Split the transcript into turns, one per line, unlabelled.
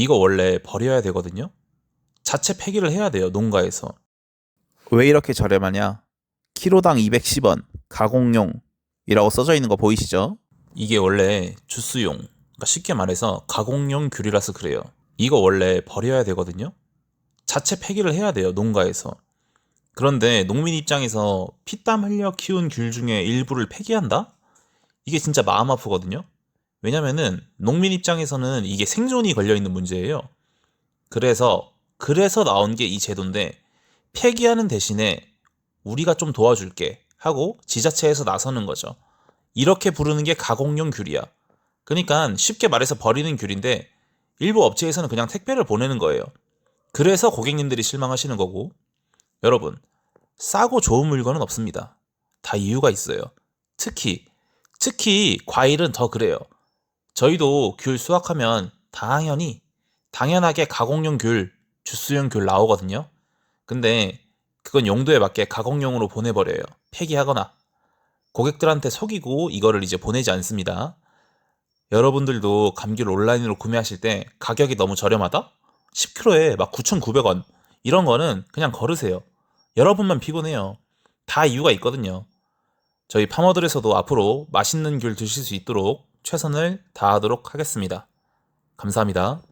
이거 원래 버려야 되거든요. 자체 폐기를 해야 돼요, 농가에서. 왜 이렇게 저렴하냐? 키로당 210원, 가공용이라고 써져 있는 거 보이시죠? 이게 원래 주스용, 그러니까 쉽게 말해서 가공용 귤이라서 그래요. 이거 원래 버려야 되거든요. 자체 폐기를 해야 돼요, 농가에서. 그런데 농민 입장에서 피땀 흘려 키운 귤 중에 일부를 폐기한다? 이게 진짜 마음 아프거든요. 왜냐면은 농민 입장에서는 이게 생존이 걸려 있는 문제예요. 그래서 그래서 나온 게 이 제도인데 폐기하는 대신에 우리가 좀 도와줄게 하고 지자체에서 나서는 거죠. 이렇게 부르는 게 가공용 귤이야. 그러니까 쉽게 말해서 버리는 귤인데 일부 업체에서는 그냥 택배를 보내는 거예요. 그래서 고객님들이 실망하시는 거고 여러분 싸고 좋은 물건은 없습니다. 다 이유가 있어요. 특히 특히 과일은 더 그래요. 저희도 귤 수확하면 당연히 당연하게 가공용 귤, 주스용 귤 나오거든요. 근데 그건 용도에 맞게 가공용으로 보내버려요. 폐기하거나 고객들한테 속이고 이거를 이제 보내지 않습니다. 여러분들도 감귤 온라인으로 구매하실 때 가격이 너무 저렴하다? 10kg에 막 9,900원 이런 거는 그냥 걸으세요. 여러분만 피곤해요. 다 이유가 있거든요. 저희 파머들에서도 앞으로 맛있는 귤 드실 수 있도록 최선을 다하도록 하겠습니다. 감사합니다.